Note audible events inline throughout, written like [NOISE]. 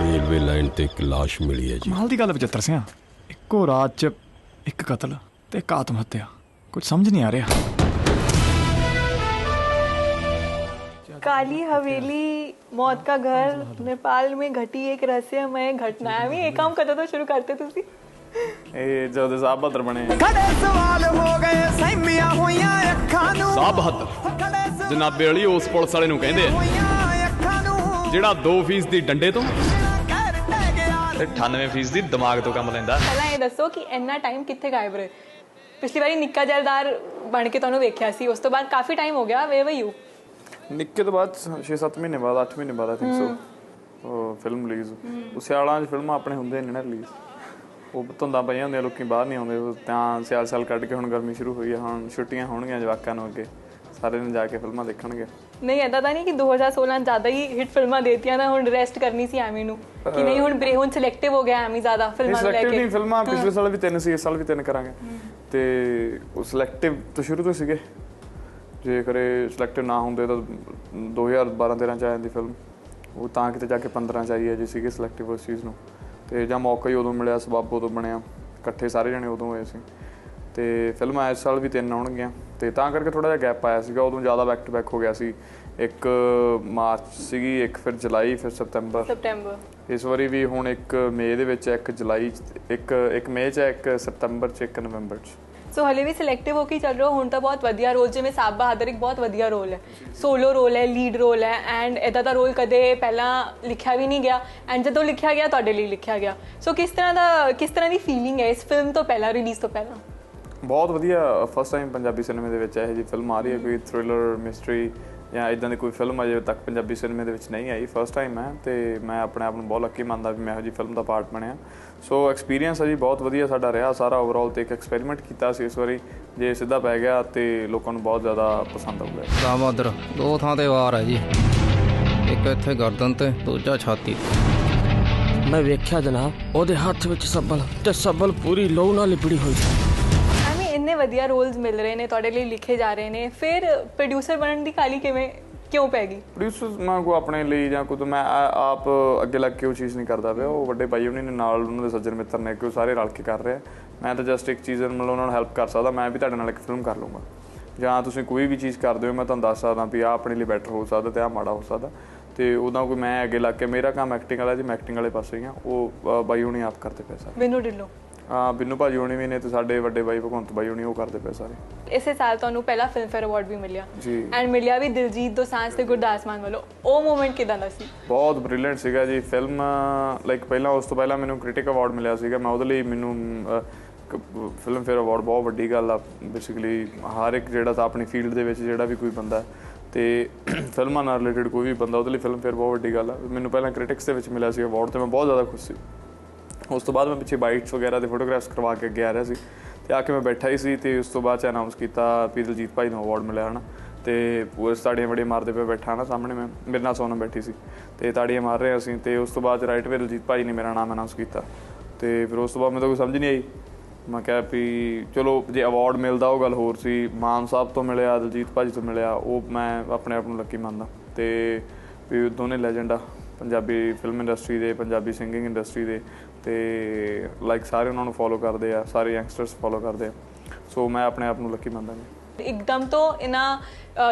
Railway line ਤੇ ਇੱਕ ਲਾਸ਼ ਮਿਲੀ ਹੈ ਜੀ ਕਮਾਲ ਦੀ ਗੱਲ ਵਿਚਿੱਤਰ ਸਿਆ ਇੱਕੋ ਰਾਤ 'ਚ ਇੱਕ ਕਤਲ ਤੇ ਇੱਕ ਆਤਮ ਹੱਤਿਆ ਕੁਝ ਸਮਝ ਨਹੀਂ ਆ ਰਿਹਾ काली हवेली मौत का घर नेपाल में घटी एक रहस्यमय घटना है अभी ये काम करता तो शुरू करते ਤੁਸੀਂ ਇਹ ਜਦੋਂ ਦੇ ਸਾਹਿਬ ਬਹਾਦਰ ਬਣੇ ਖੜੇ ਸਵਾਲ ਹੋ ਗਏ ਸਹਿਮੀਆਂ ਹੋਈਆਂ ਅੱਖਾਂ ਨੂੰ ਸਾਹਿਬ ਬਹਾਦਰ ਖੜੇ ਜਨਾਬੇ ਵਾਲੀ ਉਸ ਪੁਲਿਸ ਵਾਲੇ ਨੂੰ ਕਹਿੰਦੇ ਆ ਹੋਈਆਂ ਅੱਖਾਂ ਨੂੰ ਜਿਹੜਾ 2% ਦੀ ਡੰਡੇ ਤੋਂ ਕਹਿਰ ਟਹਿ ਗਿਆ ਤੇ 98% ਦੀ ਦਿਮਾਗ ਤੋਂ ਕੰਮ ਲੈਂਦਾ। ਪਹਿਲਾਂ ਇਹ ਦੱਸੋ ਕਿ ਇੰਨਾ ਟਾਈਮ ਕਿੱਥੇ ਗਾਇਬ ਰਹੇ? ਪਿਛਲੀ ਵਾਰੀ ਨਿੱਕਾ ਜੈਲਦਾਰ ਬਣ ਕੇ ਤੁਹਾਨੂੰ ਵੇਖਿਆ ਸੀ ਉਸ ਤੋਂ ਬਾਅਦ ਕਾਫੀ ਟਾਈਮ ਹੋ ਗਿਆ ਵੇ ਵੇ ਯੂ ਨਿੱਕੇ ਤੋਂ ਬਾਅਦ 6-7 ਮਹੀਨੇ ਬਾਅਦ 8 ਮਹੀਨੇ ਬਾਅਦ ਆਈ ਥਿੰਕ ਸੋ ਉਹ ਫਿਲਮ ਰਿਲੀਜ਼ ਉਹ ਸਿਆਲਾਂ 'ਚ ਫਿਲਮਾਂ ਆਪਣੇ ਹੁੰਦੇ ਨੇ ਨਾ ਰਿਲੀਜ਼ ਉਹ ਧੁੰਦਾਂ ਪਈਆਂ ਹੁੰਦੀਆਂ ਲੋਕੀ ਬਾਹਰ ਨਹੀਂ ਆਉਂਦੇ ਤਾਂ ਸਿਆਲ ਸਾਲ ਕੱਢ ਕੇ ਹੁਣ ਗਰਮੀ ਸ਼ੁਰੂ ਹੋਈ ਹੈ ਹੁਣ ਛੁੱਟੀਆਂ ਹੋਣਗੀਆਂ ਜਵਾਕਾਂ ਨੂੰ ਅੱਗੇ। ਸਾਰੇ ਨੇ ਜਾ ਕੇ ਫਿਲਮਾਂ ਦੇਖਣਗੇ। ਨਹੀਂ ਐਦਾਂ ਤਾਂ ਨਹੀਂ ਕਿ 2016 ਜ਼ਿਆਦਾ ਹੀ ਹਿੱਟ ਫਿਲਮਾਂ ਦੇਤੀਆਂ ਨਾ ਹੁਣ ਰੈਸਟ ਕਰਨੀ ਸੀ ਐਵੇਂ ਨੂੰ। ਕਿ ਨਹੀਂ ਹੁਣ ਬਰੇ ਹੁਣ ਸਿਲੈਕਟਿਵ ਹੋ ਗਿਆ ਐਵੇਂ ਜ਼ਿਆਦਾ ਫਿਲਮਾਂ ਨੂੰ ਲੈ ਸਿਲੈਕਟਿਵ ਕੇ। ਨਹੀਂ ਫਿਲਮਾਂ ਪਿਛਲੇ ਸਾਲ ਵੀ ਤਿੰਨ ਸੀ ਇਸ ਸਾਲ ਵੀ ਤਿੰਨ ਕਰਾਂਗੇ। ਤੇ ਉਹ ਸਿਲੈਕਟਿਵ ਤੋਂ ਸ਼ੁਰੂ ਤੋਂ ਸੀਗੇ। ਜੇ ਕਰੇ ਸਿਲੈਕਟਿਵ ਨਾ ਹੁੰਦੇ ਤਾਂ 2012 13 ਚ ਆ ਜਾਂਦੀ ਫਿਲਮ ਉਹ ਤਾਂ ਕਿਤੇ ਜਾ ਕੇ 15 ਚ ਆਈ ਹੈ ਜੀ ਸੀਗੇ ਸਿਲੈਕਟਿਵ ਉਸ ਚੀਜ਼ ਨੂੰ। ਤੇ ਜਾਂ ਮੌਕਾ ਹੀ ਉਦੋਂ ਮਿਲਿਆ ਸਬੱਬ ਉਦੋਂ ਬਣਿਆ। ਇਕੱਠੇ ਸਾਰੇ ਜਣੇ ਉਦੋਂ ਹੋਏ ਸੀ। ਤੇ ਫਿਲਮਾਂ ਇਸ ਸਾਲ ਵੀ ਤਿੰਨ ਆਉਣਗੀਆਂ। ਤੇ ਤਾਂ ਕਰਕੇ ਥੋੜਾ ਜਿਹਾ ਗੈਪ ਆਇਆ ਸੀਗਾ ਉਦੋਂ ਜ਼ਿਆਦਾ ਬੈਕ ਟੂ ਬੈਕ ਹੋ ਗਿਆ ਸੀ। ਇੱਕ ਮਾਰਚ ਸੀਗੀ ਇੱਕ ਫਿਰ ਜੁਲਾਈ ਫਿਰ ਸਤੰਬਰ। ਸਪਟੈਂਬਰ ਇਸ ਵਾਰੀ ਵੀ ਹੁਣ ਇੱਕ ਮਈ ਦੇ ਵਿੱਚ ਇੱਕ ਜੁਲਾਈ 'ਚ, ਇੱਕ ਇੱਕ ਮਈ ਚ ਇੱਕ ਸਤੰਬਰ ਚ ਇੱਕ ਨਵੰਬਰ ਚ। ਸੋ ਹਲੇ ਵੀ ਸਿਲੈਕਟਿਵ ਹੋ ਕੇ ਚੱਲ ਰਹੇ ਹੁਣ ਤਾਂ ਬਹੁਤ ਵਧੀਆ ਰੋਲ ਜਿਵੇਂ ਸਾਬ ਬਹਾਦਰ ਇੱਕ ਬਹੁਤ ਵਧੀਆ ਰੋਲ ਹੈ। ਸੋਲੋ ਰੋਲ ਹੈ ਲੀਡ ਰੋਲ ਹੈ ਐਂਡ ਇਹਦਾ ਦਾ ਰੋਲ ਕਦੇ ਪਹਿਲਾਂ ਲਿਖਿਆ ਵੀ ਨਹੀਂ ਗਿਆ ਐਂਡ ਜਦੋਂ ਲਿਖਿਆ ਗਿਆ ਤੁਹਾਡੇ ਲਈ ਲਿਖਿਆ ਗਿਆ। ਸੋ ਕਿਸ ਤਰ੍ਹਾਂ ਦਾ ਕਿਸ ਤਰ੍ਹਾਂ ਦੀ ਫੀਲਿੰਗ ਹੈ ਇਸ ਫਿਲਮ ਤੋਂ ਪਹਿਲਾਂ ਰਿਲੀਜ਼ ਤੋਂ ਪਹਿਲਾਂ? ਬਹੁਤ ਵਧੀਆ ਫਸਟ ਟਾਈਮ ਪੰਜਾਬੀ ਸਿਨੇਮੇ ਦੇ ਵਿੱਚ ਇਹੋ ਜਿਹੀ ਫਿਲਮ ਆ ਰਹੀ ਹੈ ਕੋਈ ਥ੍ਰਿਲਰ ਮਿਸਟਰੀ ਜਾਂ ਇਦਾਂ ਦੀ ਕੋਈ ਫਿਲਮ ਅਜੇ ਤੱਕ ਪੰਜਾਬੀ ਸਿਨੇਮੇ ਦੇ ਵਿੱਚ ਨਹੀਂ ਆਈ ਫਸਟ ਟਾਈਮ ਹੈ ਤੇ ਮੈਂ ਆਪਣੇ ਆਪ ਨੂੰ ਬਹੁਤ ਲੱਕੀ ਮੰਨਦਾ ਵੀ ਮੈਂ ਇਹੋ ਜਿਹੀ ਫਿਲਮ ਦਾ ਪਾਰਟ ਬਣਿਆ। ਸੋ ਐਕਸਪੀਰੀਅੰਸ ਹੈ ਜੀ ਬਹੁਤ ਵਧੀਆ ਸਾਡਾ ਰਿਹਾ ਸਾਰਾ ਓਵਰਆਲ ਤੇ ਇੱਕ ਐਕਸਪੈਰੀਮੈਂਟ ਕੀਤਾ ਸੀ ਇਸ ਵਾਰੀ ਜੇ ਸਿੱਧਾ ਪੈ ਗਿਆ ਤੇ ਲੋਕਾਂ ਨੂੰ ਬਹੁਤ ਜ਼ਿਆਦਾ ਪਸੰਦ ਆਊਗਾ। ਰਾਮ ਬਹਾਦਰ ਦੋ ਥਾਂ ਤੇ ਵਾਰ ਹੈ ਜੀ। ਇੱਕ ਇੱਥੇ ਗਰਦਨ ਤੇ ਦੂਜਾ ਛਾਤੀ ਤੇ। ਮੈਂ ਵੇਖਿਆ ਜਨਾਬ ਉਹਦੇ ਹੱਥ ਵਿੱਚ ਸੱਬਲ ਤੇ ਸੱਬਲ ਪੂਰੀ ਲਹੂ ਨਾਲ ਲਿਬੜੀ ਹੋਈ। ਸੀ ਵਧੀਆ ਰੋਲਸ ਮਿਲ ਰਹੇ ਨੇ ਤੁਹਾਡੇ ਲਈ ਲਿਖੇ ਜਾ ਰਹੇ ਨੇ। ਫਿਰ ਪ੍ਰੋਡਿਊਸਰ ਬਣਨ ਦੀ ਕਾਲੀ ਕਿਵੇਂ ਕਿਉਂ ਪੈ ਗਈ? ਪ੍ਰੋਡਿਊਸਰ ਮੈਂ ਕੋ ਆਪਣੇ ਲਈ ਜਾਂ ਕੋਈ ਮੈਂ ਆ- ਆਪ ਅੱਗੇ ਲੱਗ ਕੇ ਉਹ ਚੀਜ਼ ਨਹੀਂ ਕਰਦਾ ਪਿਆ। ਉਹ ਵੱਡੇ ਭਾਈ ਉਹਨੇ ਨਾਲ ਉਹਨਾਂ ਦੇ ਸੱਜਣ ਮਿੱਤਰ ਨੇ ਕਿ ਉਹ ਸਾਰੇ ਰਲ ਕੇ ਕਰ ਰਹੇ ਆ। ਮੈਂ ਤਾਂ ਜਸਟ ਇੱਕ ਚੀਜ਼ ਮਤਲਬ ਉਹਨਾਂ ਨੂੰ ਹੈਲਪ ਕਰ ਸਕਦਾ ਮੈਂ ਵੀ ਤੁਹਾਡੇ ਨਾਲ ਇੱਕ ਫਿਲਮ ਕਰ ਲੂੰਗਾ ਜਾਂ ਤੁਸੀਂ ਕੋਈ ਵੀ ਚੀਜ਼ ਕਰਦੇ ਹੋ ਮੈਂ ਤੁਹਾਨੂੰ ਦੱਸ ਸਕਦਾ ਵੀ ਆਹ ਆਪਣੇ ਲਈ ਬੈਟਰ ਹੋ ਸਕਦਾ ਤੇ ਆਹ ਮਾੜਾ ਹੋ ਸਕਦਾ। ਤੇ ਉਦਾਂ ਕੋਈ ਮੈਂ ਅੱਗੇ ਲੱਗ ਕੇ ਮੇਰਾ ਕੰਮ ਐਕਟਿੰਗ ਵਾਲਾ ਜੀ ਮੈਂ ਐਕਟਿੰਗ ਵਾਲੇ ਪਾਸੇ ਹੀ ਆ ਉਹ ਬਾਈ ਹੁਣੀ ਆਪ ਕਰਦੇ ਪਏ ਸਾਰੇ। ਮੈਨੂੰ ਢਿੱਲੋਂ। ਆ ਬਿੰਨੂ ਭਾਜੀ ਹੁਣੀ ਵੀ ਨੇ ਤੇ ਸਾਡੇ ਵੱਡੇ ਬਾਈ ਭਗਵੰਤ ਬਾਈ ਹੁਣੀ ਉਹ ਕਰਦੇ ਪਏ ਸਾਰੇ। ਇਸੇ ਸਾਲ ਤੁਹਾਨੂੰ ਪਹਿਲਾ ਫਿਲਮਫੇਅਰ ਅਵਾਰਡ ਵੀ ਮਿਲਿਆ। ਜੀ। ਐਂਡ ਮਿਲਿਆ ਵੀ ਦਿਲਜੀਤ ਦੋਸਾਂਝ ਤੇ ਗੁਰਦਾਸ ਮਾਨ ਵੱਲੋਂ। ਉਹ ਮੂਮੈਂਟ ਕਿਦਾਂ ਦਾ ਸੀ? ਬਹੁਤ ਬ੍ਰਿਲੀਅੰਟ ਸੀਗਾ ਜੀ। ਫਿਲਮ ਲਾਈਕ ਪਹਿਲਾਂ ਉਸ ਤੋਂ ਪਹਿਲਾਂ ਮੈਨੂੰ ਕ੍ਰਿਟਿਕ ਅਵਾਰਡ ਮਿਲਿਆ ਸੀਗਾ। ਮੈਂ ਉਹਦੇ ਲਈ ਮੈਨੂੰ ਫਿਲਮ ਫੇਅਰ ਅਵਾਰਡ ਬਹੁਤ ਵੱਡੀ ਗੱਲ ਆ। ਬੇਸਿਕਲੀ ਹਰ ਇੱਕ ਜਿਹੜਾ ਤਾਂ ਆਪਣੀ ਫੀਲਡ ਦੇ ਵਿੱਚ ਜਿਹੜਾ ਵੀ ਕੋਈ ਬੰਦਾ ਹੈ, ਤੇ [CLEARS THROAT] ਫਿਲਮਾਂ ਨਾਲ ਰਿਲੇਟਡ ਕੋਈ ਵੀ ਬੰਦਾ ਉਹਦੇ ਲਈ ਫਿਲਮ ਫੇਅਰ ਬਹੁਤ ਵੱਡੀ ਗੱਲ ਆ। ਮੈਨੂੰ ਪਹਿਲਾਂ ਕ੍ਰਿਟਿਕਸ ਦੇ ਵਿੱਚ ਮਿਲਿਆ ਸੀ ਅਵਾਰਡ ਤੇ ਮੈਂ ਬਹੁਤ ਜ਼ਿਆਦਾ ਖੁਸ਼ ਸੀ। ਉਸ ਤੋਂ ਬਾਅਦ ਮੈਂ ਪਿੱਛੇ ਬਾਈਟਸ ਵਗੈਰਾ ਦੇ ਫੋਟੋਗ੍ਰਾਫਸ ਕਰਵਾ ਕੇ ਅੱਗੇ ਆ ਰਿਹਾ ਸੀ। ਤੇ ਆ ਕੇ ਮੈਂ ਬੈਠਾ ਹੀ ਸੀ ਤੇ ਉਸ ਤੋਂ ਬਾਅਦ ਚ ਅਨਾਉਂਸ ਕੀਤਾ ਵੀ ਦਲਜੀਤ ਭਾਈ ਨੂੰ ਅਵਾਰਡ ਮਿਲਿਆ, ਹਨਾ। ਤੇ ਪੂਰੇ ਤਾੜੀਆਂ ਬੜੀਆਂ ਮਾਰਦੇ ਪਏ ਬੈਠਾ ਨਾ ਸਾਹਮਣੇ ਮੈਂ, ਮੇਰੇ ਨਾਲ ਸੋਨਮ ਬੈਠੀ ਸੀ। ਤੇ ਤਾੜੀਆਂ ਮਾਰ ਰਹੇ ਅਸੀਂ ਤੇ ਉਸ ਤੋਂ ਬਾਅਦ ਰਾਈਟ ਵੇ ਦਲਜੀਤ ਭਾਈ ਨੇ ਮੇਰਾ ਨਾਮ ਅਨਾਉਂਸ ਕੀਤਾ। ਤੇ ਫਿਰ ਉਸ ਤੋਂ ਬਾਅਦ ਮੈਨੂੰ ਕੋਈ ਸਮਝ ਨਹੀਂ ਆਈ। ਮੈਂ ਕਿਹਾ ਵੀ ਚਲੋ, ਜੇ ਅਵਾਰਡ ਮਿਲਦਾ ਉਹ ਗੱਲ ਹੋਰ ਸੀ। ਮਾਨ ਸਾਹਿਬ ਤੋਂ ਮਿਲਿਆ, ਦਲਜੀਤ ਭਾਜੀ ਤੋਂ ਮਿਲਿਆ, ਉਹ ਮੈਂ ਆਪਣੇ ਆਪ ਨੂੰ ਲੱਕੀ ਮੰਨਦਾ। ਤੇ ਵੀ ਦੋਨੇ ਲੈਜੈਂਡ ਆ, ਪੰਜਾਬੀ ਫਿਲਮ ਇੰਡਸਟਰੀ ਦੇ, ਪੰਜਾਬੀ ਸਿੰਗਿੰਗ ਇੰਡਸਟਰੀ ਦੇ। ਤੇ ਲਾਈਕ ਸਾਰੇ ਉਹਨਾਂ ਨੂੰ ਫੋਲੋ ਕਰਦੇ ਆ ਸਾਰੇ ਯੰਗਸਟਰਸ ਫੋਲੋ ਕਰਦੇ ਆ। ਸੋ ਮੈਂ ਆਪਣੇ ਆਪ ਨੂੰ ਲੱਕੀ ਮੰਨਦਾ ਜੀ। ਇੱਕਦਮ ਤੋਂ ਇਹਨਾਂ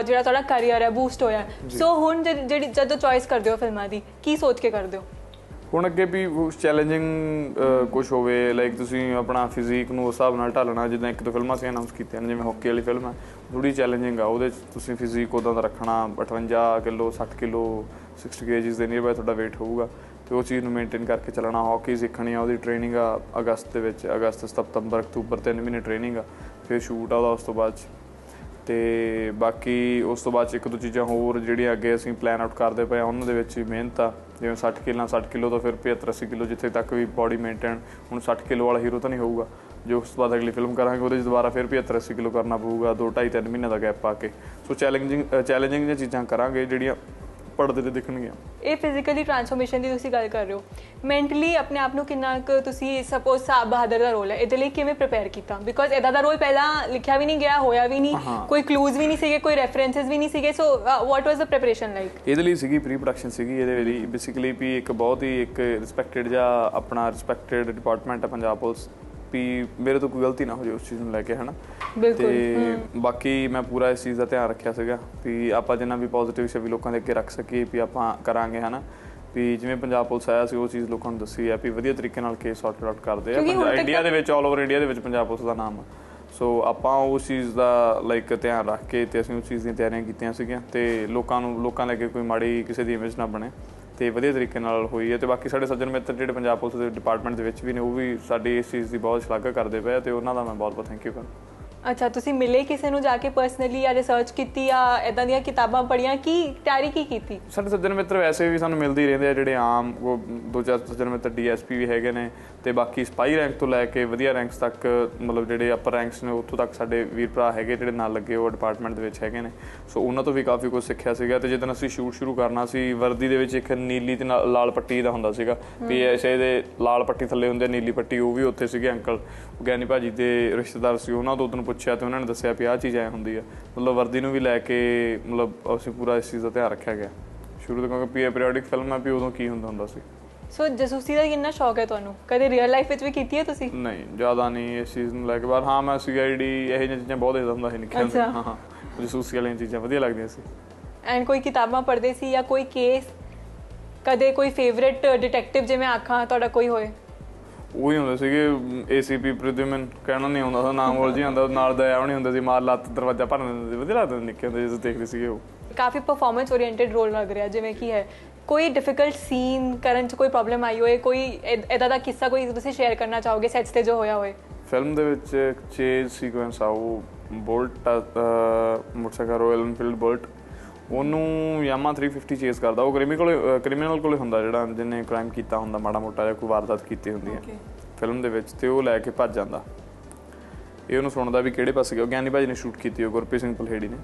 ਜਿਹੜਾ ਤੁਹਾਡਾ ਕੈਰੀਅਰ ਹੈ ਬੂਸਟ ਹੋਇਆ। ਸੋ ਹੁਣ ਜਿਹੜੀ ਜਿਹੜੀ- ਜਦੋਂ ਚੋਇਸ ਕਰਦੇ ਹੋ ਫਿਲਮਾਂ ਦੀ ਕੀ ਸੋਚ ਕੇ ਕਰਦੇ ਹੋ? ਹੁਣ ਅੱਗੇ ਵੀ ਚੈਲੰਜਿੰਗ ਕੁਝ ਹੋਵੇ ਲਾਈਕ ਤੁਸੀਂ ਆਪਣਾ ਫਿਜ਼ੀਕ ਨੂੰ ਉਸ ਹਿਸਾਬ ਨਾਲ ਢਾਲਣਾ ਜਿੱਦਾਂ ਇੱਕ ਦੋ ਫਿਲਮਾਂ ਸੀ ਅਨਾਉਂਸ ਕੀਤੀਆਂ ਨੇ ਜਿਵੇਂ ਹਾਕੀ ਵਾਲੀ ਫਿਲਮ ਹੈ ਥੋੜੀ ਚੈਲੰਜਿੰਗ ਆ ਉਹਦੇ 'ਚ ਤੁਸੀਂ ਫਿਜ਼ੀਕ ਉਦਾਂ ਦਾ ਰੱਖਣਾ 58 ਕਿਲੋ 60 ਕਿਲੋ 60 ਕੇਜੀਸ ਦੇ ਨੀਅਰ ਬਾਈ ਤੁਹਾਡਾ weight ਹੋਊਗਾ। ਤੇ ਉਹ ਚੀਜ਼ ਨੂੰ ਮੇਨਟੇਨ ਕਰਕੇ ਚੱਲਣਾ ਹਾਕੀ ਸਿੱਖਣੀ ਆ, ਉਹਦੀ ਟ੍ਰੇਨਿੰਗ ਆ ਅਗਸਤ ਦੇ ਵਿੱਚ, ਅਗਸਤ, ਸਤੰਬਰ, ਅਕਤੂਬਰ ਤਿੰਨ ਮਹੀਨੇ ਟ੍ਰੇਨਿੰਗ ਆ, ਫਿਰ ਸ਼ੂਟ ਆ ਉਹਦਾ ਉਸ ਤੋਂ ਬਾਅਦ 'ਚ। ਤੇ ਬਾਕੀ ਉਸ ਤੋਂ ਬਾਅਦ 'ਚ ਇੱਕ ਦੋ ਚੀਜ਼ਾਂ ਹੋਰ ਜਿਹੜੀਆਂ ਅੱਗੇ ਅਸੀਂ ਪਲਾਨ ਆਊਟ ਕਰਦੇ ਪਏ ਆ, ਉਹਨਾਂ ਦੇ ਵਿੱਚ ਵੀ ਮਿਹਨਤ ਆ। ਜਿਵੇਂ 60 ਕਿੱਲਾਂ 60 ਕਿਲੋ ਤੋਂ ਫਿਰ 75 80 ਕਿਲੋ ਜਿੱਥੇ ਤੱਕ ਵੀ ਬਾਡੀ ਮੇਨਟੇਨ ਹੁਣ 60 ਕਿਲੋ ਵਾਲਾ ਹੀਰੋ ਤਾਂ ਨਹੀਂ ਹੋਊਗਾ। ਜੋ ਉਸ ਤੋਂ ਬਾਅਦ ਅਗਲੀ ਫਿਲਮ ਕਰਾਂਗੇ, ਉਹਦੇ 'ਚ ਦੁਬਾਰਾ ਫਿਰ 75 80 ਕਿਲੋ ਕਰਨਾ ਪਊਗਾ 2 2.5 3 ਮਹੀਨੇ ਦਾ ਗੈਪ ਪਾ ਕੇ। ਸੋ ਚੈਲੰਜਿੰਗ ਚੈਲੰਜਿੰਗ ਜਿਹੀਆਂ ਚੀਜ਼ਾਂ ਕਰਾਂਗੇ, ਜਿਹੜੀਆਂ ਪਰਦੇ ਤੇ ਦਿਖਣਗੀਆਂ। ਇਹ ਫਿਜ਼ੀਕਲੀ ਟਰਾਂਸਫਰਮੇਸ਼ਨ ਦੀ ਤੁਸੀਂ ਗੱਲ ਕਰ ਰਹੇ ਹੋ। ਮੈਂਟਲੀ ਆਪਣੇ ਆਪ ਨੂੰ ਕਿੰਨਾ ਕੁ ਤੁਸੀਂ ਸਪੋਜ਼ ਸਾਬ ਬਹਾਦਰ ਦਾ ਰੋਲ ਹੈ ਇਹਦੇ ਲਈ ਕਿਵੇਂ ਪ੍ਰਿਪੇਅਰ ਕੀਤਾ? ਬਿਕੋਜ਼ ਇਹਦਾ ਦਾ ਰੋਲ ਪਹਿਲਾਂ ਲਿਖਿਆ ਵੀ ਨਹੀਂ ਗਿਆ ਹੋਇਆ ਵੀ ਨਹੀਂ ਕੋਈ ਕਲੂਜ਼ ਵੀ ਨਹੀਂ ਸੀਗੇ ਕੋਈ ਰੈਫਰੈਂਸਸ ਵੀ ਨਹੀਂ ਸੀਗੇ। ਸੋ ਵਾਟ ਵਾਸ ਦ ਪ੍ਰੀਪਰੇਸ਼ਨ ਲਾਈਕ ਇਹਦੇ ਲਈ ਸੀਗੀ ਪ੍ਰੀ ਪ੍ਰੋਡਕਸ਼ਨ ਸੀਗੀ ਇਹਦੇ ਲਈ ਬੇਸਿਕਲੀ ਵੀ ਇੱਕ ਬਹੁਤ ਹੀ ਇੱਕ ਰਿਸਪੈਕਟਡ ਜਾਂ ਆਪਣਾ ਰਿਸਪੈਕਟਡ ਡਿਪਾਰਟਮੈਂਟ ਹੈ ਪੰਜਾਬ ਪੁਲਿਸ। ਵੀ ਮੇਰੇ ਤੋਂ ਕੋਈ ਗਲਤੀ ਨਾ ਹੋ ਜਾਏ ਉਸ ਚੀਜ਼ ਨੂੰ ਲੈ ਕੇ ਹਨਾ? ਬਿਲਕੁਲ, ਤੇ ਬਾਕੀ ਮੈਂ ਪੂਰਾ ਇਸ ਚੀਜ਼ ਦਾ ਧਿਆਨ ਰੱਖਿਆ ਸੀਗਾ ਵੀ ਆਪਾਂ ਜਿੰਨਾ ਵੀ ਪੋਜ਼ਿਟਿਵ ਛਵੀ ਲੋਕਾਂ ਦੇ ਅੱਗੇ ਰੱਖ ਸਕੀਏ ਵੀ ਆਪਾਂ ਕਰਾਂਗੇ ਹਨਾ? ਵੀ ਜਿਵੇਂ ਪੰਜਾਬ ਪੁਲਿਸ ਆਇਆ ਸੀ ਉਹ ਚੀਜ਼ ਲੋਕਾਂ ਨੂੰ ਦੱਸੀ ਹੈ ਵੀ ਵਧੀਆ ਤਰੀਕੇ ਨਾਲ ਕੇਸ ਸੌਰਟ ਆਊਟ ਕਰਦੇ ਆ। ਪੰਜਾਬ- ਇੰਡੀਆ ਦੇ ਵਿੱਚ ਆਲ ਓਵਰ ਇੰਡੀਆ ਦੇ ਵਿੱਚ ਪੰਜਾਬ ਪੁਲਿਸ ਦਾ ਨਾਮ ਆ। ਸੋ ਆਪਾਂ ਉਸ ਚੀਜ਼ ਦਾ ਲਾਈਕ ਧਿਆਨ ਰੱਖ ਕੇ ਤੇ ਅਸੀਂ ਉਸ ਚੀਜ਼ ਦੀਆਂ ਤਿਆਰੀਆਂ ਕੀਤੀਆਂ ਸੀਗੀਆਂ ਤੇ ਲੋਕਾਂ ਨੂੰ ਲੋਕਾਂ ਲੈ ਕੇ ਕੋਈ ਮਾੜੀ ਕਿਸੇ ਦੀ ਇਮੇਜ ਨਾ ਬਣੇ। ਤੇ ਵਧੀਆ ਤਰੀਕੇ ਨਾਲ ਹੋਈ ਹੈ ਤੇ ਬਾਕੀ ਸਾਡੇ ਸੱਜਣ ਮਿੱਤਰ ਜਿਹੜੇ ਪੰਜਾਬ ਪੁਲਿਸ ਦੇ ਡਿਪਾਰਟਮੈਂਟ ਦੇ ਵਿੱਚ ਵੀ ਨੇ, ਉਹ ਵੀ ਸਾਡੀ ਇਸ ਚੀਜ਼ ਦੀ ਬਹੁਤ ਸ਼ਲਾਘਾ ਕਰਦੇ ਪਏ ਆ ਤੇ ਉਹਨਾਂ ਦਾ ਮੈਂ ਬਹੁਤ ਬਹੁਤ ਥੈਂਕ ਯੂ ਕਰਦਾ। ਅੱਛਾ ਤੁਸੀਂ ਮਿਲੇ ਕਿਸੇ ਨੂੰ ਜਾ ਕੇ ਪਰਸਨਲੀ ਜਾਂ ਰਿਸਰਚ ਕੀਤੀ ਜਾਂ ਇਦਾਂ ਦੀਆਂ ਕਿਤਾਬਾਂ ਪੜ੍ਹੀਆਂ? ਕੀ ਤਿਆਰੀ ਕੀ ਕੀਤੀ? ਸਾਡੇ ਸੱਜਣ ਮਿੱਤਰ ਵੈਸੇ ਵੀ ਸਾਨੂੰ ਮਿਲਦੇ ਹੀ ਰਹਿੰਦੇ ਆ ਜਿਹੜੇ ਆਮ ਉਹ ਦੋ ਚਾਰ ਸੱਜਣ ਮਿੱਤਰ ਡੀਐਸਪੀ ਵੀ ਹੈਗੇ ਨੇ ਤੇ ਬਾਕੀ ਸਪਾਈ ਰੈਂਕ ਤੋਂ ਲੈ ਕੇ ਵਧੀਆ ਰੈਂਕਸ ਤੱਕ ਮਤਲਬ ਜਿਹੜੇ ਅਪਰ ਰੈਂਕਸ ਨੇ ਉੱਥੋਂ ਤੱਕ ਸਾਡੇ ਵੀਰ ਭਰਾ ਹੈਗੇ ਜਿਹੜੇ ਨਾਲ ਲੱਗੇ ਉਹ ਡਿਪਾਰਟਮੈਂਟ ਦੇ ਵਿੱਚ ਹੈਗੇ ਨੇ। ਸੋ ਉਹਨਾਂ ਤੋਂ ਵੀ ਕਾਫੀ ਕੁਝ ਸਿੱਖਿਆ ਸੀਗਾ ਤੇ ਜਦੋਂ ਅਸੀਂ ਸ਼ੂਟ ਸ਼ੁਰੂ ਕਰਨਾ ਸੀ ਵਰਦੀ ਦੇ ਵਿੱਚ ਇੱਕ ਨੀਲੀ ਤੇ ਨਾਲ ਲਾਲ ਪੱਟੀ ਦਾ ਹੁੰਦਾ ਸੀਗਾ। ਵੀ ਐਸੇ ਦੇ ਲਾਲ ਪੱਟੀ ਥੱਲੇ ਹੁੰਦੇ ਆ, ਨੀਲੀ ਪੱਟੀ ਉਹ ਵੀ ਉੱਥੇ ਸੀਗੇ ਅੰਕਲ। ਗਿਆਨੀ ਭਾਜੀ ਦੇ ਰਿਸ਼ਤੇਦਾਰ ਸੀ ਉਹਨਾਂ ਤੋਂ ਉਦੋਂ ਪੁੱਛਿਆ ਤੇ ਉਹਨਾਂ ਨੇ ਦੱਸਿਆ ਵੀ ਆਹ ਚੀਜ਼ ਐ ਹੁੰਦੀ ਆ। ਮਤਲਬ ਵਰਦੀ ਨੂੰ ਵੀ ਲੈ ਕੇ ਮਤਲਬ ਅਸੀਂ ਪੂਰਾ ਇਸ ਚੀਜ਼ ਦਾ ਧਿਆਨ ਰੱਖਿਆ ਗਿਆ। ਸ਼ੁਰੂ ਤੋਂ ਕਿਉਂਕਿ ਪੀਰੀਓਡਿਕ ਫਿਲਮ ਆ ਵੀ ਉਦੋਂ ਕੀ ਹੁੰਦਾ ਹੁੰਦਾ ਸੀ। ਸੋ ਜਸੂਸੀ ਦਾ ਕਿੰਨਾ ਸ਼ੌਕ ਹੈ ਤੁਹਾਨੂੰ? ਕਦੇ ਰੀਅਲ ਲਾਈਫ ਵਿੱਚ ਵੀ ਕੀਤੀ ਹੈ ਤੁਸੀਂ? ਨਹੀਂ ਜ਼ਿਆਦਾ ਨਹੀਂ ਇਸ ਚੀਜ਼ ਨੂੰ ਲੈ ਕੇ। ਬਾਅਦ ਹਾਂ ਮੈਂ ਸੀਆਈਡੀ ਇਹੋ ਜਿਹੀਆਂ ਚੀਜ਼ਾਂ ਬਹੁਤ ਦੇਖਦਾ ਹੁੰਦਾ ਸੀ ਅੱਛਾ। ਹਾਂ ਹਾਂ। ਜਸੂਸੀ ਵਾਲੀਆਂ ਚੀਜ਼ਾਂ ਵਧੀਆ ਲੱਗਦੀਆਂ ਸੀ। ਐਂਡ ਕੋਈ ਕਿਤਾਬਾਂ ਪੜ੍ਹਦੇ ਸੀ ਜਾਂ ਕੋਈ ਕੇਸ ਕਦੇ ਕੋਈ ਫੇਵਰਿਟ ਡਿਟੈਕਟਿਵ ਜਿਵੇਂ ਆਖਾਂ ਤੁਹਾਡਾ ਕੋਈ ਹੋਏ? ਉਹੀ ਹੁੰਦੇ ਸੀਗੇ ਏਸੀਪੀ ਪ੍ਰਦਿਮਨ ਕਹਿਣਾ ਨਹੀਂ ਆਉਂਦਾ ਉਹਦਾ ਨਾਮ ਉਲਝ ਜਾਂਦਾ ਨਾਲ ਦਾ ਨਹੀਂ ਹੁੰਦਾ ਸੀ ਮਾਰ ਲੱਤ ਦਰਵਾਜ਼ਾ ਭੰਨ ਦਿੰਦੇ ਵਧੀਆ ਲੱਗਦਾ ਨਿੱਕੇ ਹੁੰਦੇ ਜਦੋਂ ਦੇਖਦੇ ਸੀਗੇ ਉਹ। ਕਾਫੀ ਪਰਫਾਰਮੈਂਸ ਓਰੀਐਂਟਡ ਰੋਲ ਲੱਗ ਰਿਹਾ ਜਿਵੇਂ ਕੀ ਹੈ ਕੋਈ ਡਿਫਿਕਲਟ ਸੀਨ ਕਰਨ ਚ ਕੋਈ ਪ੍ਰੋਬਲਮ ਆਈ ਹੋਏ ਕੋਈ ਇਦਾਂ ਦਾ ਕਿੱਸਾ ਕੋਈ ਤੁਸੀਂ ਸ਼ੇਅਰ ਕਰਨਾ ਚਾਹੋਗੇ ਸੈਟਸ ਤੇ ਜੋ ਹੋਇਆ ਹੋਏ? ਫਿਲਮ ਦੇ ਵਿੱਚ ਚੇਜ਼ ਸੀਕੁਐਂਸ ਆ ਉਹ Bolt motorcycle Royal Enfield Bolt ਉਹਨੂੰ ਯਾਮਾ 350 ਚੇਸ ਕਰਦਾ। ਉਹ ਕ੍ਰਿਮੀਨਲ ਕੋਲੇ ਕ੍ਰਿਮੀਨਲ ਕੋਲੇ ਹੁੰਦਾ ਜਿਹੜਾ ਜਿਹਨੇ ਕ੍ਰਾਈਮ ਕੀਤਾ ਹੁੰਦਾ ਮਾੜਾ ਮੋਟਾ ਜਾਂ ਕੋਈ ਵਾਰਦਾਤ ਕੀਤੀ ਹੁੰਦੀ ਹੈ। ਫਿਲਮ ਦੇ ਵਿੱਚ ਤੇ ਉਹ ਲੈ ਕੇ ਭੱਜ ਜਾਂਦਾ। ਇਹ ਉਹਨੂੰ ਸੁਣਦਾ ਵੀ ਕਿਹੜੇ ਪਾਸੇ ਗਿਆ। ਗਿਆਨੀ ਭਾਜੀ ਨੇ ਸ਼ੂਟ ਕੀਤੀ ਉਹ ਗੁਰਪ੍ਰੀਤ ਸਿੰਘ ਪਲਹੇੜੀ ਨੇ।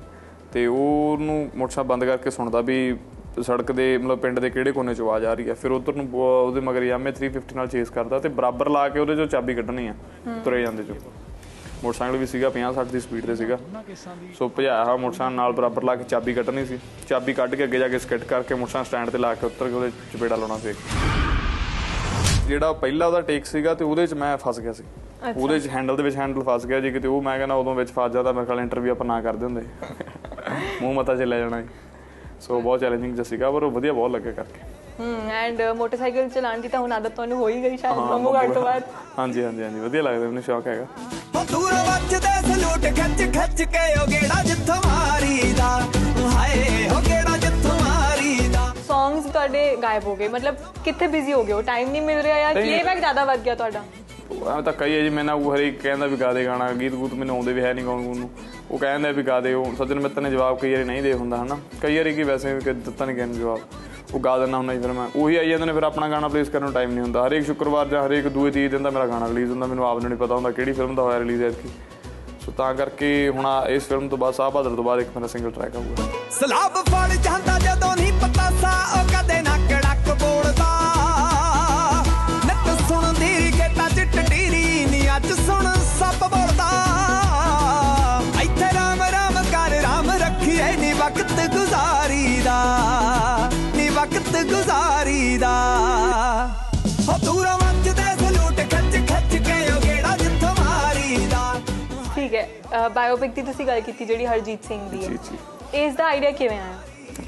ਤੇ ਉਹ ਉਹਨੂੰ ਮੋਟਰਸਾਈਕਲ ਬੰਦ ਕਰਕੇ ਸੁਣਦਾ ਵੀ ਸੜਕ ਦੇ ਮਤਲਬ ਪਿੰਡ ਦੇ ਕਿਹੜੇ ਕੋਨੇ ਚ ਆਵਾਜ਼ ਆ ਰਹੀ ਹੈ। ਫਿਰ ਉਧਰ ਨੂੰ ਉਹਦੇ ਮਗਰ ਯਾਮੇ 350 ਨਾਲ ਚੇਸ ਕਰਦਾ ਤੇ ਬਰਾਬਰ ਲਾ ਕੇ ਉਹਦੇ ਚੋਂ ਚਾਬੀ ਕੱਢਣੀ ਆ ਤੁਰੇ ਜਾਂਦੇ ਚੋਂ। ਮੋਟਰਸਾਈਕਲ ਵੀ ਸੀਗਾ 50 60 ਦੀ ਸਪੀਡ ਤੇ ਸੀਗਾ। ਸੋ ਭਜਾਇਆ ਹੋਇਆ ਮੋਟਰਸਾਈਕਲ ਨਾਲ ਬਰਾਬਰ ਲਾ ਕੇ ਚਾਬੀ ਕੱਢਣੀ ਸੀ। ਚਾਬੀ ਕੱਢ ਕੇ ਅੱਗੇ ਜਾ ਕੇ ਸਕਿੱਟ ਕਰਕੇ ਮੋਟਰਸਾਈਕਲ ਸਟੈਂਡ ਤੇ ਲਾ ਕੇ ਉੱਤਰ ਕੇ ਉਹਦੇ ਚਪੇੜਾ ਲਾਉਣਾ ਸੀ। ਜਿਹੜਾ ਪਹਿਲਾ ਉਹਦਾ ਟੇਕ ਸੀਗਾ ਤੇ ਉਹਦੇ ਚ ਮੈਂ ਫਸ ਗਿਆ ਸੀ। ਉਹਦੇ ਚ ਹੈਂਡਲ ਦੇ ਵਿੱਚ ਹੈਂਡਲ ਫਸ ਗਿਆ ਜੇ। ਕਿਤੇ ਉਹ ਮੈਂ ਕਹਿੰਦਾ ਉਦੋਂ ਵਿੱਚ ਫਸ ਜਾਂਦਾ ਮੇਰੇ ਖਿਆਲ ਇੰਟਰਵਿਊ ਆਪਾਂ ਨਾ ਕਰਦੇ ਹੁੰਦੇ। [LAUGHS] ਮੂੰਹ ਮਤਾ ਚ ਲੈ ਜਾਣਾ ਸੀ ਸੋ ਬਹੁਤ ਚੈਲੰਜਿੰਗ ਜਿਹਾ ਸੀਗਾ ਪਰ ਉਹ ਵਧੀਆ ਬਹੁਤ ਲੱਗਿਆ ਕਰਕੇ। ਹਮ ਐਂਡ ਮੋਟਰਸਾਈਕਲ ਚਲਾਉਣ ਦੀ ਤਾਂ ਹੁਣ ਆਦਤ ਤੁਹਾਨੂੰ ਹੋ ਹੀ ਗਈ ਸ਼ਾਇਦ ਮੰਮੂ ਘਰ ਤੋਂ ਬਾਅਦ? ਹਾਂਜੀ ਹਾਂਜੀ ਹਾਂਜੀ ਵਧੀਆ ਲੱਗਦਾ ਮੈਨੂੰ ਸ਼ੌਕ ਹੈਗਾ। ਹੋ ਦੂਰ ਵੱਜਦੇ ਸਲੂਟ ਖਿੱਚ ਖਿੱਚ ਕੇ ਉਹ ਗੇੜਾ ਜਿੱਥੋਂ ਮਾਰੀਦਾ। ਹਾਏ ਹੋ ਗੇੜਾ ਜਿੱਥੋਂ ਮਾਰੀਦਾ। ਸੌਂਗਸ ਤੁਹਾਡੇ ਗਾਇਬ ਹੋ ਗਏ ਮਤਲਬ ਕਿੱਥੇ ਬਿਜ਼ੀ ਹੋ ਗਏ ਹੋ? ਟਾਈਮ ਨਹੀਂ ਮਿਲ ਰਿਹਾ ਨਹੀਂ। ਪਲੇਬੈਕ ਜ਼ਿਆਦਾ ਵੱਧ ਗਿਆ ਤੁਹਾਡਾ? ਐਵੇਂ ਤਾਂ ਕਈ ਹੈ ਜੀ ਮੈਨਾਂ ਉਹ ਹਰੇਕ ਕਹਿੰਦਾ ਵੀ ਗਾ ਦੇ ਗਾਣਾ ਗੀਤ ਗੂਤ ਮੈਨੂੰ ਆਉਂਦੇ ਵੀ ਹੈ ਨਹੀਂ ਗਾਉਣ ਗੂਣ ਨੂੰ। ਉਹ ਕਹਿੰਦਾ ਵੀ ਗਾ ਦੇ ਉਹ ਸੱਜਣ ਮਿੱਤਰ ਨੇ ਜਵਾਬ ਕਈ ਵਾਰੀ ਨਹੀਂ ਦੇ ਹੁੰਦਾ ਹਨਾ? ਕਈ ਵਾਰੀ ਕੀ ਵੈਸੇ ਵੀ ਦਿੱਤਾ ਨਹੀਂ ਕਿਸੇ ਜਵਾਬ। ਉਹ ਗਾ ਦਿੰਦਾ ਹੁੰਦਾ ਫਿਰ ਮੈਂ। ਉਹੀ ਆਈ ਜਾਂਦੇ ਨੇ ਫਿਰ ਆਪਣਾ ਗਾਣਾ ਪਲੇਸ ਕਰਨ ਨੂੰ ਟਾਈਮ ਨਹੀਂ ਹੁੰਦਾ। ਹਰੇਕ ਸ਼ੁੱਕਰਵਾਰ ਜਾਂ ਹਰੇਕ ਦੂਏ ਤੀਜ ਦਿਨ ਦਾ ਮੇਰਾ ਗਾਣਾ ਰਿਲੀਜ਼ ਹੁੰਦਾ। ਮੈਨੂੰ ਆਪ ਨੂੰ ਨਹੀਂ ਪਤਾ ਹੁੰਦਾ ਕਿਹੜੀ ਫਿਲਮ ਦਾ ਹੋਇਆ ਰਿਲੀਜ਼ ਐਤਕੀ। ਸੋ ਤਾਂ ਕਰਕੇ ਹੁਣ ਇਸ ਫਿਲਮ ਤੋਂ ਬਾਅਦ, ਸਾਹ ਬਹਾਦਰ ਤੋਂ ਬਾਅਦ ਇੱਕ ਮੇਰਾ ਸਿੰਗਲ ਟਰੈਕ ਆਊਗਾ। ਸਲਾਬ ਫੜ ਜਾਂਦਾ ਜਦੋਂ ਨਹੀਂ ਪਤਾ ਸਾ ਉਹ ਕਦੇ ਨਾ ਬਾਇਓਪਿਕ ਦੀ ਤੁਸੀਂ ਗੱਲ ਕੀਤੀ ਜਿਹੜੀ ਹਰਜੀਤ ਸਿੰਘ ਦੀ ਹੈ। ਇਸ ਦਾ ਆਈਡੀਆ ਕਿਵੇਂ ਆਇਆ?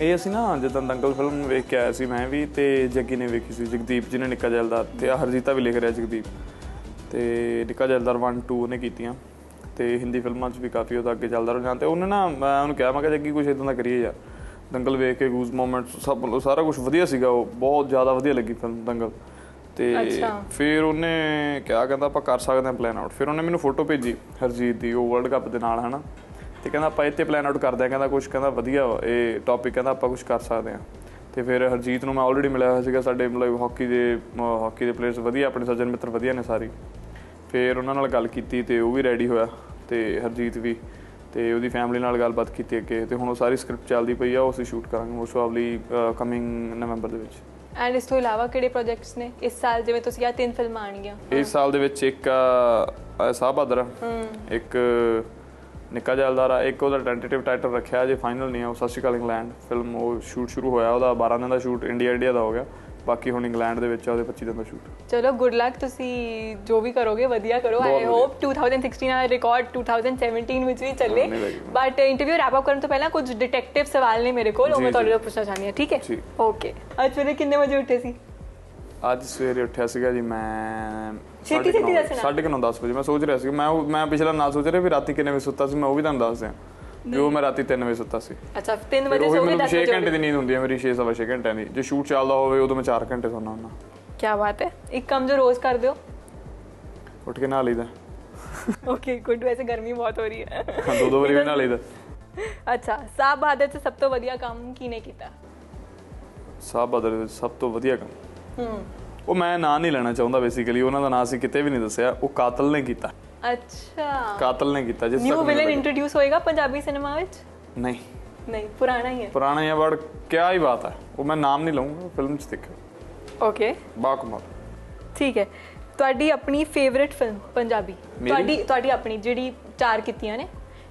ਇਹ ਅਸੀਂ ਨਾ ਜਦੋਂ ਦੰਗਲ ਫਿਲਮ ਵੇਖ ਕੇ ਆਇਆ ਸੀ ਮੈਂ ਵੀ ਤੇ ਜੱਗੀ ਨੇ ਵੇਖੀ ਸੀ ਜਗਦੀਪ ਜੀ ਨੇ ਨਿੱਕਾ ਜੈਲਦਾਰ ਤੇ ਹਰਜੀਤਾ ਵੀ ਲਿਖ ਰਿਹਾ ਜਗਦੀਪ। ਤੇ ਨਿੱਕਾ ਜੈਲਦਾਰ 1 2 ਉਹਨੇ ਕੀਤੀਆਂ ਤੇ ਹਿੰਦੀ ਫਿਲਮਾਂ 'ਚ ਵੀ ਕਾਫੀ ਉਹਦਾ ਅੱਗੇ ਚੱਲਦਾ ਰਿਹਾ ਤੇ ਉਹਨੇ ਨਾ ਮੈਂ ਉਹਨੂੰ ਕਿਹਾ ਮੈਂ ਕਿਹਾ ਜੱਗੀ ਕੁਝ ਇਦਾਂ ਦਾ ਕਰੀਏ ਯਾਰ। ਦੰਗਲ ਵੇਖ ਕੇ ਗੂਜ਼ ਮੋਮੈਂਟਸ ਸਭ ਸਾਰਾ ਕੁਝ ਵਧੀਆ ਸੀਗਾ ਉਹ ਬਹੁਤ ਜ਼ਿਆਦਾ ਵਧੀਆ ਲੱਗੀ ਫਿਲਮ ਦੰਗਲ। ਤੇ। ਫਿਰ ਉਹਨੇ ਕਿਹਾ ਕਹਿੰਦਾ ਆਪਾਂ ਕਰ ਸਕਦੇ ਹਾਂ ਪਲਾਨ ਆਊਟ ਫਿਰ ਉਹਨੇ ਮੈਨੂੰ ਫੋਟੋ ਭੇਜੀ ਹਰਜੀਤ ਦੀ ਉਹ ਵਰਲਡ ਕੱਪ ਦੇ ਨਾਲ ਹਨਾ? ਤੇ ਕਹਿੰਦਾ ਆਪਾਂ ਇੱਥੇ ਪਲਾਨ ਆਊਟ ਕਰਦੇ ਆ ਕਹਿੰਦਾ ਕੁਝ ਕਹਿੰਦਾ ਵਧੀਆ ਇਹ ਟੌਪਿਕ ਕਹਿੰਦਾ ਆਪਾਂ ਕੁਝ ਕਰ ਸਕਦੇ ਆ ਤੇ ਫਿਰ ਹਰਜੀਤ ਨੂੰ ਮੈਂ ਆਲਰੇਡੀ ਮਿਲਿਆ ਹੋਇਆ ਸੀਗਾ ਸਾਡੇ ਮਤਲਬ ਹਾਕੀ ਦੇ ਹਾਕੀ ਦੇ ਪਲੇਅਰਸ ਵਧੀਆ ਆਪਣੇ ਸੱਜਣ ਮਿੱਤਰ ਵਧੀਆ ਨੇ ਸਾਰੇ। ਫਿਰ ਉਹਨਾਂ ਨਾਲ ਗੱਲ ਕੀਤੀ ਤੇ ਉਹ ਵੀ ਰੈਡੀ ਹੋਇਆ ਤੇ ਹਰਜੀਤ ਵੀ ਤੇ ਉਹਦੀ ਫੈਮਿਲੀ ਨਾਲ ਗੱਲਬਾਤ ਕੀਤੀ ਅੱਗੇ। ਤੇ ਹੁਣ ਉਹ ਸਾਰੀ ਸਕ੍ਰਿਪਟ ਚੱਲਦੀ ਪਈ ਆ ਉਹ ਅਸੀਂ ਸ਼ੂਟ ਕਰਾਂਗੇ ਮੋਸਟ ਪ੍ਰੋਬਬਲੀ ਕਮਿੰਗ ਨਵੰਬਰ ਦੇ ਵਿੱਚ। ਐਂਡ ਇਸ ਤੋਂ ਇਲਾਵਾ ਕਿਹੜੇ ਪ੍ਰੋਜੈਕਟਸ ਨੇ? ਇਸ ਸਾਲ ਜਿਵੇਂ ਤੁਸੀਂ ਕਿਹਾ ਤਿੰਨ ਫਿਲਮਾਂ ਆਣਗੀਆਂ ਇਸ ਸਾਲ ਦੇ ਵਿੱਚ ਇੱਕ ਆ, ਇੱਕ ਨਿੱਕਾ ਜੈਲਦਾਰ ਆ। ਇੱਕ ਉਹਦਾ ਟੈਂਟੇਟਿਵ ਟਾਈਟਲ ਰੱਖਿਆ ਜੇ ਫਾਈਨਲ ਨਹੀਂ ਆ ਉਹ ਸਤਿ ਸ਼੍ਰੀ ਅਕਾਲ ਇੰਗਲੈਂਡ ਫਿਲਮ ਉਹ ਸ਼ੂਟ ਸ਼ੁਰੂ ਹੋਇਆ ਉਹਦਾ 12 ਦਿਨ ਦਾ ਸ਼ੂਟ ਇੰਡੀਆ ਇੰਡੀਆ ਦਾ ਹੋ ਗਿਆ। ਬਾਕੀ ਹੁਣ ਇੰਗਲੈਂਡ ਦੇ ਵਿੱਚ ਆ ਉਹਦੇ 25 ਦਿਨ ਦਾ ਸ਼ੂਟ ਚਲੋ ਗੁੱਡ ਲੱਕ ਤੁਸੀਂ ਜੋ ਵੀ ਕਰੋਗੇ ਵਧੀਆ ਕਰੋ। ਆਈ ਹੋਪ 2016 ਦਾ ਰਿਕਾਰਡ 2017 ਵਿੱਚ ਵੀ ਚੱਲੇ। ਬਟ ਇੰਟਰਵਿਊ ਰੈਪ ਅਪ ਕਰਨ ਤੋਂ ਪਹਿਲਾਂ ਕੁਝ ਡਿਟੈਕਟਿਵ ਸਵਾਲ ਨੇ ਮੇਰੇ ਕੋਲ ਉਹ ਮੈਂ ਤੁਹਾਡੇ। ਤੋਂ ਪੁੱਛਣਾ ਚਾਹੁੰਦੀ ਹਾਂ ਠੀਕ ਹੈ। ਓਕੇ ਅੱਜ ਸਵੇਰੇ ਕਿੰਨੇ ਵਜੇ ਉੱਠੇ ਸੀ? ਅੱਜ ਸਵੇਰੇ ਉੱਠਿਆ ਸੀਗਾ ਜੀ ਮੈਂ ਛੇਤੀ ਛੇਤੀ ਦੱਸਣਾ। ਸਾਢੇ ਕੁ ਨੌ 10 ਵਜੇ। ਮੈਂ ਸੋਚ ਰਿਹਾ ਸੀ ਮੈਂ ਮੈਂ ਪਿਛਲਾ ਨਾ ਸੋਚ ਰਿਹਾ ਵੀ ਰਾਤੀ ਕਿੰਨੇ ਵਜੇ ਸੁੱਤਾ ਸੀ ਮੈਂ ਉਹ ਵੀ ਤੁਹਾਨੂੰ ਦੱਸ ਦਿਆਂ। ਉਹ ਮੈਂ ਰਾਤੀ 3 ਵਜੇ ਸੁੱਤਾ ਸੀ। ਅੱਛਾ 3 ਫਿਰ ਵਜੇ ਮੈਨੂੰ 10 6 ਵਜੇ ਘੰਟੇ ਦੀ ਨੀਂਦ ਹੁੰਦੀ ਹੈ ਮੇਰੀ 6 ਸਵਾ 6 ਘੰਟਿਆਂ ਦੀ। ਜੇ ਸ਼ੂਟ ਚੱਲਦਾ ਹੋਵੇ ਉਦੋਂ ਮੈਂ 4 ਘੰਟੇ ਸੌਣਾ ਹੁੰਦਾ। ਕੀ ਬਾਤ ਹੈ। ਇੱਕ ਕੰਮ ਜੋ ਰੋਜ਼ ਕਰ ਦਿਓ। ਉੱਠ ਕੇ ਨਹਾ ਲਈਦਾ। ਓਕੇ ਗੁੱਡ ਵੈਸੇ ਗਰਮੀ ਬਹੁਤ ਹੋ ਰਹੀ ਹੈ। ਹਾਂ, ਦੋ ਦੋ ਵਾਰੀ ਵੀ ਨਹਾ ਲਈਦਾ। ਅੱਛਾ ਸਾਬ ਬਹਾਦਰ ਚ ਸਭ ਤੋਂ ਵਧੀਆ ਕੰਮ ਕਿਨੇ ਕੀਤਾ? ਸਾਹ ਵਿੱਚ ਸਭ ਤੋਂ ਵਧੀਆ ਕੰਮ। ਹੂੰ। ਉਹ ਮੈਂ ਨਾਂ ਨਹੀਂ ਲੈਣਾ ਚਾਹੁੰਦਾ ਬੇਸਿਕਲੀ ਉਹਨਾਂ ਦਾ ਨਾਂ ਅਸੀਂ ਕਿਤੇ ਵੀ ਨਹੀਂ ਦੱਸਿਆ। ਉਹ ਕਾਤਲ ਨੇ ਕੀਤਾ। ਅੱਛਾ। ਕਾਤਲ ਨੇ ਕੀਤਾ ਜਿਸ ਨਿਊ ਵਿਲਨ। ਇੰਟਰੋਡਿਊਸ ਹੋਏਗਾ ਪੰਜਾਬੀ ਸਿਨੇਮਾ ਵਿੱਚ? ਨਹੀਂ। ਨਹੀਂ ਪੁਰਾਣਾ ਹੀ ਹੈ। ਪੁਰਾਣਾ ਹੀ ਵਰਡ ਕਿਆ ਹੀ ਬਾਤ ਹੈ। ਉਹ ਮੈਂ ਨਾਮ ਨਹੀਂ ਲਵਾਂਗਾ ਫਿਲਮ 'ਚ ਦੇਖਿਓ। ਓਕੇ ਬਾ ਕਮਾਲ ਠੀਕ ਹੈ। ਤੁਹਾਡੀ ਆਪਣੀ ਫੇਵਰਿਟ ਫਿਲਮ ਪੰਜਾਬੀ? ਤੁਹਾਡੀ ਤੁਹਾਡੀ ਆਪਣੀ ਜਿਹੜੀ ਚਾਰ ਕੀਤੀਆਂ ਨੇ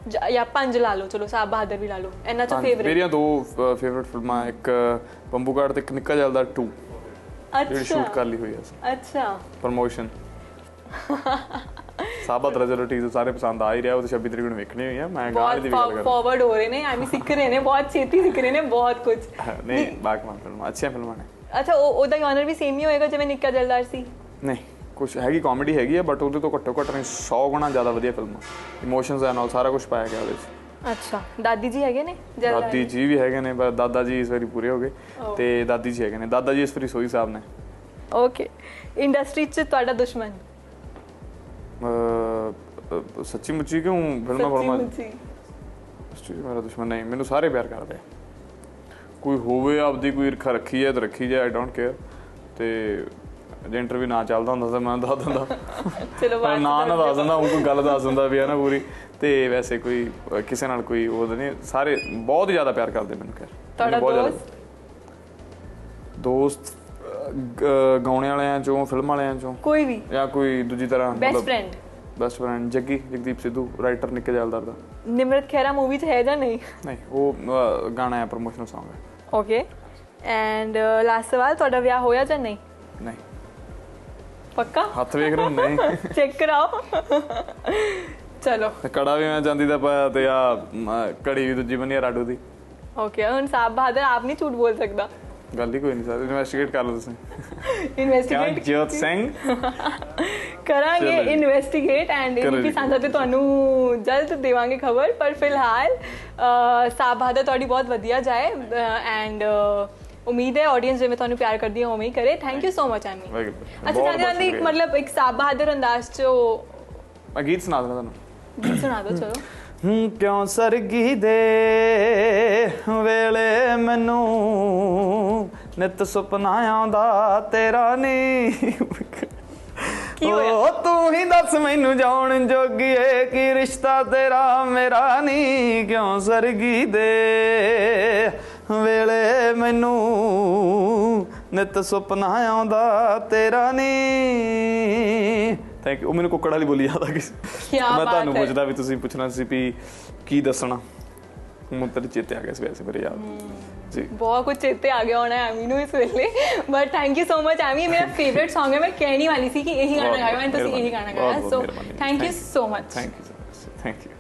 ਜਾਂ- ਪੰਜ ਲਾ ਲਓ ਚਲੋ ਸਾਬ ਬਹਾਦਰ ਵੀ ਲਾ ਲਓ। ਇਹਨਾਂ ਚੋਂ ਫੇਵਰਿਟ ਮੇਰੀਆਂ ਦੋ ਫੇਵਰਿਟ ਫਿਲਮਾਂ ਇੱਕ ਬੰਬੂਗਾੜ ਤੇ ਇੱਕ ਨਿੱਕਾ ਜਲਦਾ 2 ਜਿਹੜੀ ਸ਼ੂਟ ਕਰ ਲਈ ਹੋਈ ਹੈ ਅੱਛਾ। ਪ੍ਰੋਮੋਸ਼ਨ [LAUGHS] ਸਾਬਤ ਰਜਲ ਟੀਜ਼ਰ ਸਾਰੇ ਪਸੰਦ ਆ ਹੀ ਰਿਹਾ ਉਹ ਤੇ 26 ਤਰੀਕ ਨੂੰ ਵੇਖਣੀ ਹੋਈ ਆ ਮੈਂ ਗਾਣੇ ਦੀ ਵੀ ਗੱਲ ਬਹੁਤ ਕਰ ਫਾਰਵਰਡ ਹੋ ਰਹੇ ਨੇ ਐਵੇਂ ਸਿੱਖ ਰਹੇ ਨੇ ਬਹੁਤ ਛੇਤੀ ਸਿੱਖ ਰਹੇ ਨੇ ਬਹੁਤ ਕੁਝ ਨਹੀਂ ਬਾਕਮਾਨ ਫਿਲਮਾਂ ਅੱਛੀਆਂ ਫਿਲਮਾਂ ਨੇ। ਅੱਛਾ ਉਹ ਉਹਦਾ ਯੂਨਰ ਵੀ ਸੇਮ ਹੀ ਹੋਏਗਾ ਜਿਵੇਂ ਨਿੱਕਾ ਜਲਦਾਰ ਸੀ? ਨਹੀਂ ਕੁਝ ਹੈਗੀ ਕਾਮੇਡੀ ਹੈਗੀ ਆ ਬਟ ਉਹਦੇ ਤੋਂ ਘੱਟੋ ਘੱਟ ਨਹੀਂ 100 ਗੁਣਾ ਜ਼ਿਆਦਾ ਵਧੀਆ ਫਿਲਮਾਂ ਇਮੋਸ਼ਨਸ ਐਂਡ ਆਲ ਸਾਰਾ ਕੁਝ ਪਾਇਆ ਗਿਆ ਉਹਦੇ ਵਿੱਚ। ਅੱਛਾ ਦਾਦੀ ਜੀ ਹੈਗੇ ਨੇ ਜਲਦਾਰ ਦਾਦੀ ਜੀ ਵੀ ਹੈਗੇ ਨੇ ਪਰ ਦਾਦਾ ਜੀ ਇਸ ਵਾਰੀ ਪੂਰੇ ਹੋ ਗਏ ਤੇ ਦਾਦੀ ਜੀ ਹੈਗੇ ਨੇ। ਦਾਦਾ ਜੀ ਇਸ ਵਾਰੀ ਸੋਈ ਸਾਹਿਬ ਨੇ। ਓਕੇ। ਇੰਡਸਟਰੀ 'ਚ ਤੁਹਾਡਾ ਦੁਸ਼ਮਣ? ਸੱਚੀ ਮੁੱਚੀ ਕਿਉਂ ਫਿਲਮਾਂ ਸੱਚੀ ਫਿਲਮਾਂ ਮੁੱਚੀ ਸੱਚੀ ਮੇਰਾ ਦੁਸ਼ਮਣ ਨਹੀਂ ਮੈਨੂੰ ਸਾਰੇ ਪਿਆਰ ਕਰਦੇ ਆ ਕੋਈ ਹੋਵੇ ਆਪਦੀ ਕੋਈ ਈਰਖਾ ਰੱਖੀ ਹੈ ਤਾਂ ਰੱਖੀ ਜਾਏ ਆਈ ਡੋਨਟ ਕੇਅਰ ਤੇ ਜੇ ਇੰਟਰਵਿਊ ਨਾ ਚੱਲਦਾ ਹੁੰਦਾ ਤਾਂ ਮੈਂ ਦੱਸ ਦਿੰਦਾ ਚਲੋ ਬਾਅਦ ਨਾ ਨਾ ਦੱਸ ਦਿੰਦਾ ਉਹ ਕੋਈ ਗੱਲ ਦੱਸ ਦਿੰਦਾ ਵੀ ਹੈ ਨਾ ਪੂਰੀ ਤੇ ਵੈਸੇ ਕੋਈ ਕਿਸੇ ਨਾਲ ਕੋਈ ਉਹ ਨਹੀਂ ਸਾਰੇ ਬਹੁਤ ਜ਼ਿਆਦਾ ਪਿਆਰ ਕਰਦੇ ਮੈਨੂੰ ਖੈਰ ਤੁਹਾਡਾ ਦੋਸਤ ਦੋਸਤ ਗਾਉਣੇ ਵਾਲਿਆਂ ਚੋਂ ਫਿਲਮ ਵਾਲਿਆਂ ਚੋਂ? ਕੋਈ ਵੀ। ਜਾਂ ਕੋਈ ਦੂਜੀ ਤਰ੍ਹਾਂ best friend best friend Jaggi Jagdeep Sidhu writer Nikke Zaildar ਦਾ। ਨਿਮਰਤ ਖਹਿਰਾ ਮੂਵੀ 'ਚ ਹੈ ਜਾਂ ਨਹੀਂ? ਨਹੀਂ ਉਹ ਗਾਣਾ ਹੈ ਪ੍ਰੋਮੋਸ਼ਨਲ Song ਹੈ। ਓਕੇ ਐਂਡ ਲਾਸਟ ਸਵਾਲ ਤੁਹਾਡਾ ਵਿਆਹ ਹੋਇਆ ਜਾਂ ਨਹੀਂ? ਨਹੀਂ। ਪੱਕਾ? ਹੱਥ ਵੇਖ ਰਹੇ? ਨਹੀਂ ਚੈੱਕ [LAUGHS] ਕਰਾਓ। ਚਲੋ। ਕੜਾ ਵੀ ਮੈਂ ਜਾਂਦੀ ਦਾ ਪਾਇਆ ਤੇ ਆ ਕੜੀ ਵੀ ਦੂਜੀ ਆ ਰਾਡੂ ਦੀ। ਓਕੇ ਹੁਣ ਸਾਬ ਬਹਾਦਰ ਆਪ ਨਹੀਂ ਝੂਠ ਬੋਲ ਸਕਦਾ। ਗੱਲ ਹੀ ਕੋਈ ਨਹੀਂ ਸਰ ਇਨਵੈਸਟੀਗੇਟ ਕਰ ਲਓ ਤੁਸੀਂ ਇਨਵੈਸਟੀਗੇਟ ਜੋਤ ਸਿੰਘ ਕਰਾਂਗੇ। ਇਨਵੈਸਟੀਗੇਟ ਐਂਡ ਇਨਕੀ। ਸਾਂਝਾ ਤੇ ਤੁਹਾਨੂੰ ਜਲਦ ਦੇਵਾਂਗੇ ਖਬਰ ਪਰ ਫਿਲਹਾਲ ਅਹ, ਸਾਬ ਬਹਾਦਰ ਤੁਹਾਡੀ ਬਹੁਤ ਵਧੀਆ ਜਾਏ ਐਂਡ ਉਮੀਦ ਹੈ ਆਡੀਅנס ਜਿਵੇਂ ਤੁਹਾਨੂੰ ਪਿਆਰ ਕਰਦੀ ਹੈ ਉਵੇਂ ਹੀ ਕਰੇ thank you so much Ammy. ਅੱਛਾ ਜਾਂਦੇ ਜਾਂਦੇ। ਮਤਲਬ ਇੱਕ ਸਾਬ ਬਹਾਦਰ ਅੰਦਾਜ਼ ਚ ਉਹ ਗੀਤ ਸੁਣਾ ਦਿੰਦਾ ਤੁਹਾਨੂੰ ਗੀਤ ਸੁਣਾ ਦਿਓ ਚਲੋ ਕਿਉਂ ਸਰਗੀ ਦੇ ਵੇਲੇ ਮੈਨੂੰ ਨਿਤ ਸੁਪਨਾ ਆਉਂਦਾ ਤੇਰਾ ਨੀ ਕੀ ਹੋਇਆ? ਓ ਤੂੰ ਹੀ ਦੱਸ ਮੈਨੂੰ ਜਾਣ ਜੋਗੀਏ ਕੀ ਰਿਸ਼ਤਾ ਤੇਰਾ ਮੇਰਾ ਨੀ ਕਿਉਂ ਸਰਗੀ ਦੇ ਵੇਲੇ ਮੈਨੂੰ ਨਿਤ ਸੁਪਨਾ ਆਉਂਦਾ ਤੇਰਾ ਨੀ ਥੈਂਕ ਯੂ ਉਹ ਮੈਨੂੰ ਕੁੱਕੜ ਵਾਲੀ ਬੋਲੀ ਗਈ ਕਿਆ ਮੈਂ ਤੁਹਾਨੂੰ। ਪੁੱਛਦਾ ਵੀ ਤੁਸੀਂ ਪੁੱਛਣਾ ਸੀ ਵੀ ਕੀ ਦੱਸਣਾ? ਹੁਣ ਤੇਰੇ ਚੇਤੇ ਆ ਗਿਆ ਸੀ ਵੈਸੇ ਮੇਰੇ ਯਾਦ ਜੀ। ਬਹੁਤ ਕੁਝ ਚੇਤੇ ਆ ਗਿਆ ਹੋਣਾ ਐਮੀ ਨੂੰ ਇਸ ਵੇਲੇ। But thank you so much Ammy ਇਹ ਮੇਰਾ ਫੇਵਰਿਟ Song ਹੈ। ਮੈਂ ਕਹਿਣੀ ਵਾਲੀ ਸੀ ਕਿ ਇਹੀ ਗਾਣਾ ਗਾਇਆ ਮੈਂ ਤੁਸੀਂ ਇਹੀ ਗਾਣਾ ਗਾਇਆ। So. Thank you so much thank you thank you